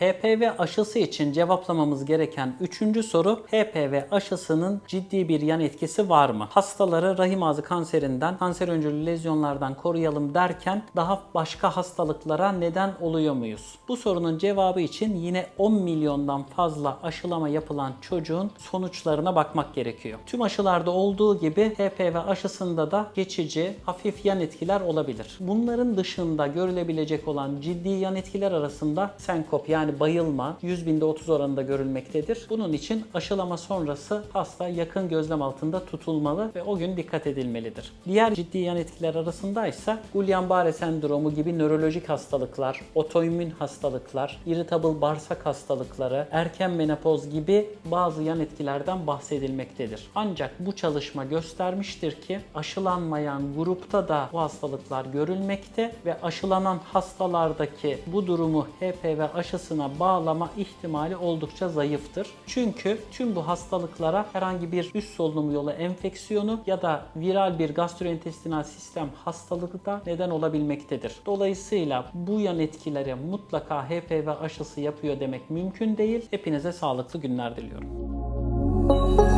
HPV aşısı için cevaplamamız gereken üçüncü soru HPV aşısının ciddi bir yan etkisi var mı? Hastaları rahim ağzı kanserinden, kanser öncülü lezyonlardan koruyalım derken daha başka hastalıklara neden oluyor muyuz? Bu sorunun cevabı için yine 10 milyondan fazla aşılama yapılan çocuğun sonuçlarına bakmak gerekiyor. Tüm aşılarda olduğu gibi HPV aşısında da geçici, hafif yan etkiler olabilir. Bunların dışında görülebilecek olan ciddi yan etkiler arasında senkop yani bayılma 100 binde 30 oranında görülmektedir. Bunun için aşılama sonrası hasta yakın gözlem altında tutulmalı ve o gün dikkat edilmelidir. Diğer ciddi yan etkiler arasında ise Guillain-Barré sendromu gibi nörolojik hastalıklar, otoimmün hastalıklar, irritable bağırsak hastalıkları, erken menopoz gibi bazı yan etkilerden bahsedilmektedir. Ancak bu çalışma göstermiştir ki aşılanmayan grupta da bu hastalıklar görülmekte ve aşılanan hastalardaki bu durumu HPV aşısına bağlama ihtimali oldukça zayıftır. Çünkü tüm bu hastalıklara herhangi bir üst solunum yolu enfeksiyonu ya da viral bir gastrointestinal sistem hastalığı da neden olabilmektedir. Dolayısıyla bu yan etkileri mutlaka HPV aşısı yapıyor demek mümkün değil. Hepinize sağlıklı günler diliyorum.